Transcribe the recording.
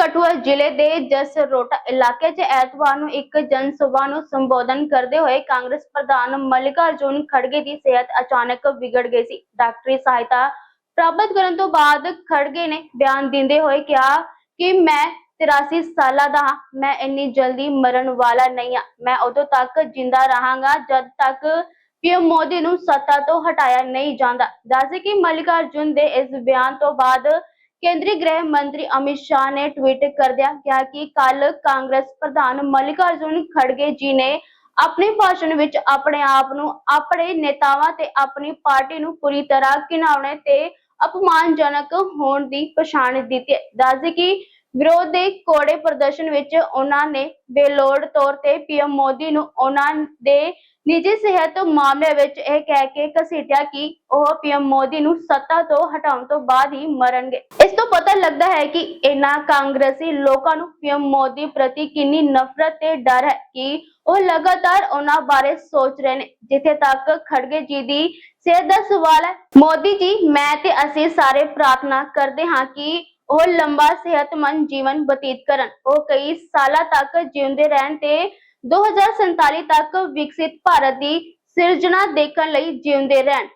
ਕਠੂਆ ਜ਼ਿਲ੍ਹੇ ਦੇ ਜਸਰੋਟਾ ਇਲਾਕੇ 'ਚ ਐਤਵਾਰ ਨੂੰ ਇੱਕ ਜਨ ਸਭਾ ਨੂੰ ਸੰਬੋਧਨ ਕਰਦੇ ਹੋਏ ਕਾਂਗਰਸ ਪ੍ਰਧਾਨ ਮੱਲਿਕਾਰਜੁਨ ਖੜਗੇ ਦੀ ਸਿਹਤ ਅਚਾਨਕ ਵਿਗੜ ਗਈ ਸੀ। ਡਾਕਟਰੀ ਸਹਾਇਤਾ ਪ੍ਰਾਪਤ ਕਰਨ ਤੋਂ ਬਾਅਦ ਖੜਗੇ ਨੇ ਬਿਆਨ ਦਿੰਦੇ ਹੋਏ ਕਿਹਾ ਕਿ ਮੈਂ 83 ਸਾਲਾਂ ਦਾ ਹਾਂ, ਮੈਂ ਇੰਨੀ ਜਲਦੀ ਮਰਨ ਵਾਲਾ ਨਹੀਂ ਹਾਂ, ਮੈਂ ਉਦੋਂ ਤੱਕ ਜਿੰਦਾ ਰਹਾਂਗਾ ਜਦ ਤੱਕ ਪੀਐਮ ਮੋਦੀ ਨੂੰ ਸੱਤਾ ਤੋਂ ਹਟਾਇਆ ਨਹੀਂ ਜਾਂਦਾ। ਦੱਸੇ ਕਿ ਮੱਲਿਕਾਰਜੁਨ ਦੇ ਇਸ ਬਿਆਨ ਤੋਂ ਬਾਅਦ ਕੇਂਦਰੀ ਗ੍ਰਹਿ ਮੰਤਰੀ ਅਮਿਤ ਸ਼ਾਹ ਨੇ ਟਵੀਟ ਕਰਦਿਆਂ ਕਿਹਾ ਕਿ ਕੱਲ ਕਾਂਗਰਸ ਪ੍ਰਧਾਨ ਮੱਲਿਕਾਰਜੁਨ ਖੜਗੇ ਜੀ ਨੇ ਆਪਣੇ ਭਾਸ਼ਣ ਵਿੱਚ ਆਪਣੇ ਆਪ ਨੂੰ, ਆਪਣੇ ਨੇਤਾਵਾਂ ਤੇ ਆਪਣੀ ਪਾਰਟੀ ਨੂੰ ਪੂਰੀ ਤਰ੍ਹਾਂ ਘਿਨਾਉਣੇ ਤੇ ਅਪਮਾਨਜਨਕ ਹੋਣ ਦੀ ਪਛਾਣ ਦਿੱਤੀ। ਹੈ ਦੱਸਦੇ ਕਿ ਵਿਰੋਧ ਦੇ ਕੋੜੇ ਪ੍ਰਦਰਸ਼ਨ ਵਿੱਚ ਉਹਨਾਂ ਨੇ ਬੇਲੋੜ ਤੌਰ ਤੇ ਪੀਐਮ ਮੋਦੀ ਨੂੰ ਉਹਨਾਂ ਦੇ ਨਿੱਜੀ ਸਿਹਤ ਮਾਮਲੇ ਵਿੱਚ ਇਹ ਕਹਿ ਕੇ ਘਸੀਟਿਆ ਕਿ ਉਹ ਪੀਐਮ ਮੋਦੀ ਨੂੰ ਸੱਤਾ ਤੋਂ ਹਟਾਉਣ ਤੋਂ ਬਾਅਦ ਹੀ ਮਰਨਗੇ। ਇਸ ਤੋਂ ਪਤਾ ਲੱਗਦਾ ਹੈ ਕਿ ਇਹਨਾਂ ਕਾਂਗਰਸੀ ਲੋਕਾਂ ਨੂੰ ਪੀਐਮ ਮੋਦੀ ਪ੍ਰਤੀ ਕਿੰਨੀ ਨਫ਼ਰਤ ਤੇ ਡਰ ਹੈ ਕਿ ਉਹ ਲਗਾਤਾਰ ਉਹਨਾਂ ਬਾਰੇ ਸੋਚ ਰਹੇ ਨੇ, ਜਿੱਥੇ ਤੱਕ ਖੜਗੇ ਜੀ ਦੀ ਸਿਹਤ ਦਾ ਸਵਾਲ ਹੈ। ਮੋਦੀ ਜੀ, ਮੈਂ ਤੇ ਅਸੀਂ ਸਾਰੇ ਪ੍ਰਾਰਥਨਾ ਕਰਦੇ ਹਾਂ ਕਿ ਉਹ ਲੰਬਾ ਸਿਹਤਮੰਦ ਜੀਵਨ ਬਤੀਤ ਕਰਨ। ਉਹ ਕਈ ਸਾਲਾਂ ਤੱਕ ਜਿਉਂਦੇ ਰਹਿਣ ਤੇ 2047 ਤੱਕ ਵਿਕਸਿਤ ਭਾਰਤ ਦੀ ਸਿਰਜਣਾ ਦੇਖਣ ਲਈ ਜਿਉਂਦੇ ਰਹਿਣ।